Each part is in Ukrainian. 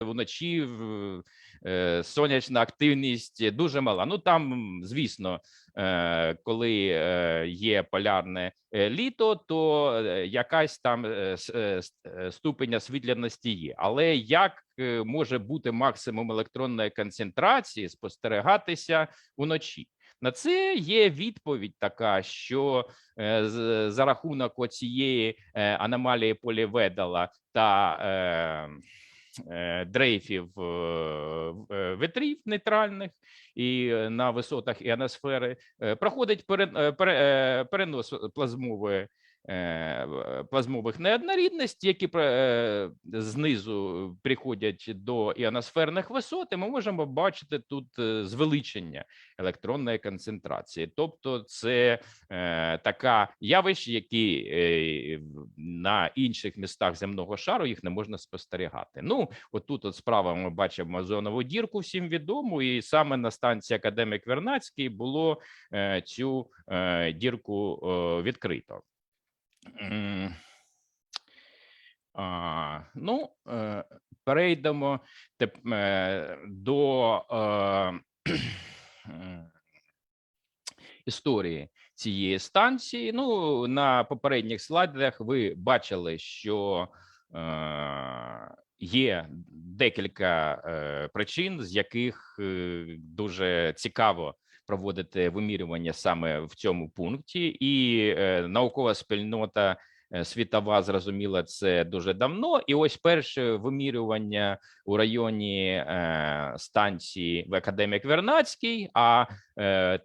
вночі е, сонячна активність дуже мала. Ну там, звісно, е, коли е, є полярне літо, то якась там ступень освітленості є. Але як може бути максимум електронної концентрації спостерігатися уночі? На це є відповідь така, що за рахунок оцієї аномалії поліведала та дрейфів е, е, вітрів нейтральних і е, на висотах іоносфери е, проходить пере- е, е, перенос плазмової. Е, Плазмових неоднорідностей, які е, знизу приходять до іоносферних висот, і ми можемо бачити тут е, звеличення електронної концентрації. Тобто, це така явище, які на інших містах земного шару їх не можна спостерігати. Ну, отут, от справа, ми бачимо озонову дірку, всім відому, і саме на станції Академік Вернацький було цю дірку відкрито. А, ну, е, перейдемо е, до е, історії цієї станції. Ну, на попередніх слайдах ви бачили, що є декілька причин, з яких дуже цікаво проводити вимірювання саме в цьому пункті, і е, наукова спільнота е, світова зрозуміла це дуже давно. І ось перше вимірювання у районі е, станції в Академік Вернацький. А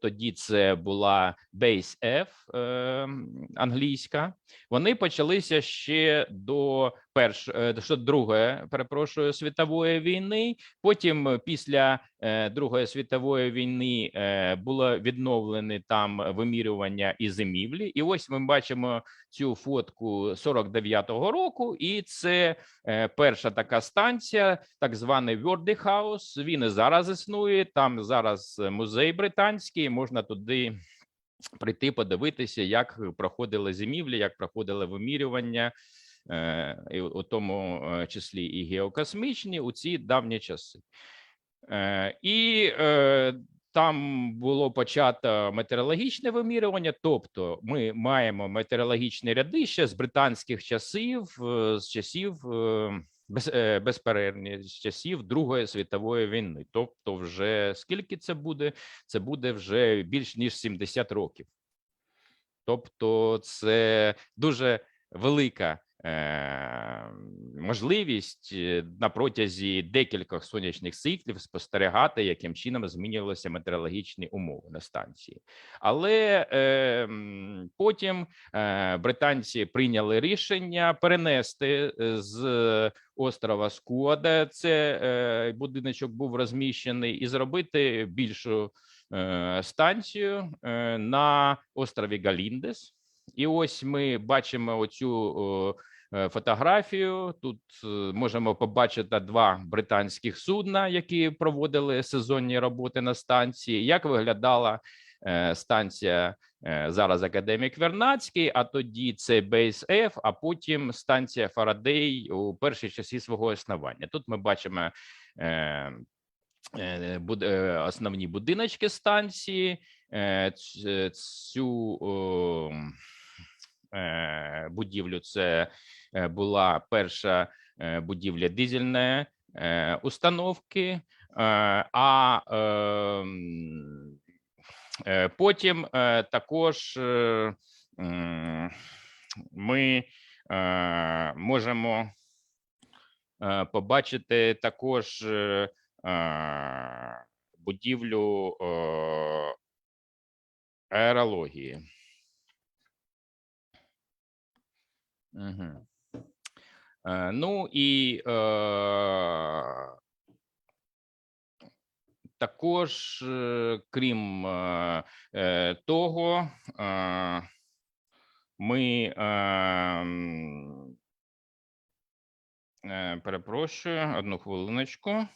тоді це була Base F е, англійська. Вони почалися ще до перш е, до другої, перепрошую, світової війни. Потім, е, після е, Другої світової війни, е, було відновлені там вимірювання і зимівлі. І ось ми бачимо цю фотку 49-го року, і це е, перша така станція, так званий Верді Хаус. Він і зараз існує. Там зараз музей британський. Можна туди прийти, подивитися, як проходили зимівлі, як проходили вимірювання, е, у тому е, числі і геокосмічні у ці давні часи. Е, І там було почато метеорологічне вимірювання, тобто ми маємо метеорологічні ряди ще з британських часів, з часів без, е, безперервні, з часів Другої світової війни. Тобто, вже скільки це буде? Це буде вже більш ніж 70 років. Тобто, це дуже велика можливість е, на протязі декількох сонячних циклів спостерігати, яким чином змінювалися метеорологічні умови на станції. Але е, потім е, британці прийняли рішення перенести е, з острова Скуода, це е, будиночок був розміщений, і зробити більшу е, станцію е, на острові Галіндес. І ось ми бачимо оцю е, фотографію. Тут е, можемо побачити два британських судна, які проводили сезонні роботи на станції. Як виглядала е, станція е, зараз Академік Вернацький, а тоді це Бейс F, а потім станція Фарадей у перші часи свого існування. Тут ми бачимо. Е, е, е, основні будиночки станції, е, цю е, будівлю. Це е, була перша е, будівля дизельної е, установки, е, а ем, е, потім е, також е, ми е, можемо е, побачити також е, е, будівлю е, аерології. Угу. Е, ну і е, також, е, крім е, того, е, ми е, перепрошую одну хвилиночку.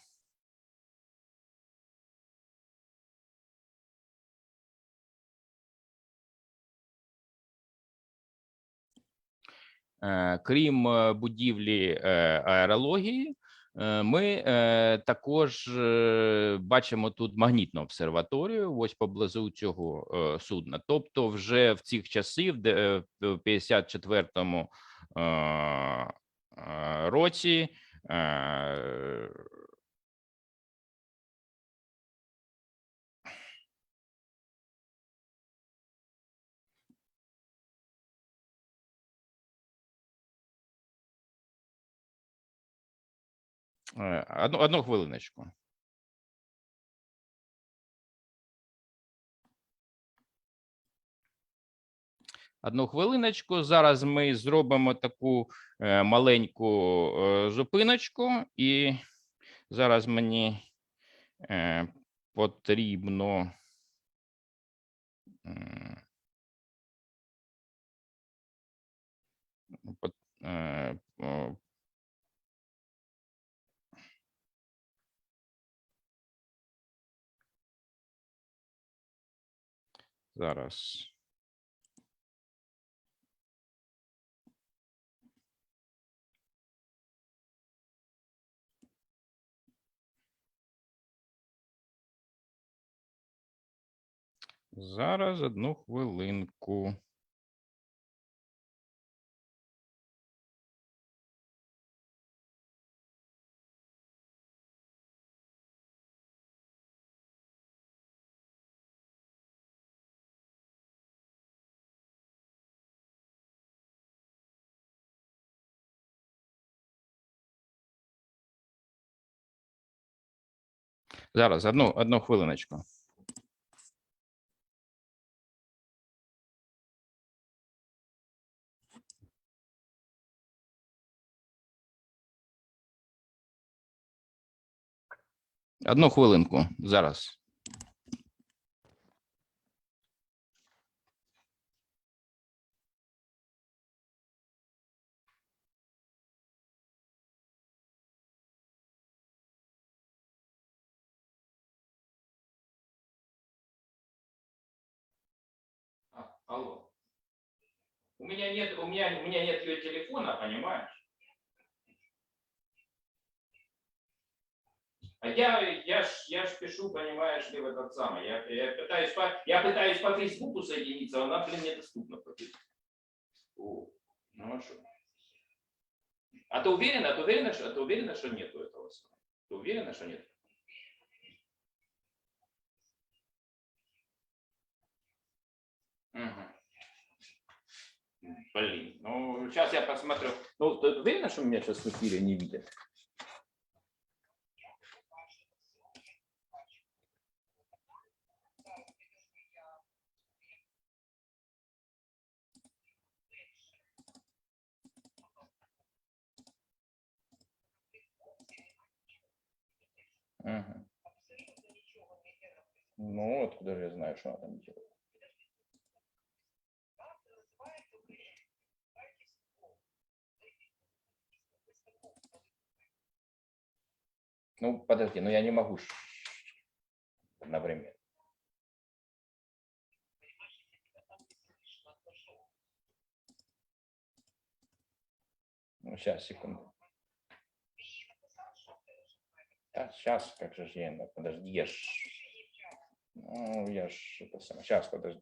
Крім е, будівлі е, аерології, Е, Ми е, також е, бачимо тут магнітну обсерваторію, ось поблизу цього е, судна. Тобто, вже в цих часів, де е, в 54-му е, е, році. Одну, одну хвилиночку. Одну хвилиночку. Зараз ми зробимо таку е, маленьку е, зупиночку, і зараз мені е, потрібно. Зараз. Зараз одну хвилинку. Зараз одну, одну хвилиночку. Одну хвилинку зараз. Алло. У меня нет, у меня, у меня нет ее телефона, понимаешь? А я, я ж, я ж пишу, понимаешь, ты в этот самый. Я, я пытаюсь по, я пытаюсь по Фейсбуку соединиться, а она, блин, недоступна по Фейсбуку. О, ну а что? А ты уверена, ты уверена, что, ты уверена, что нету этого? Ты уверена, что нет? Блин, ну сейчас я посмотрю. Ну, ты уверена, что меня сейчас в эфире не видят? Мгм. Ну, откуда же я знаю, что она там делает? Ну, подожди, ну я не могу одновременно. Ну, сейчас, секунду. Да, сейчас, как же я, подожди, я ж... Ну, я ж, это самое, сейчас, подожди.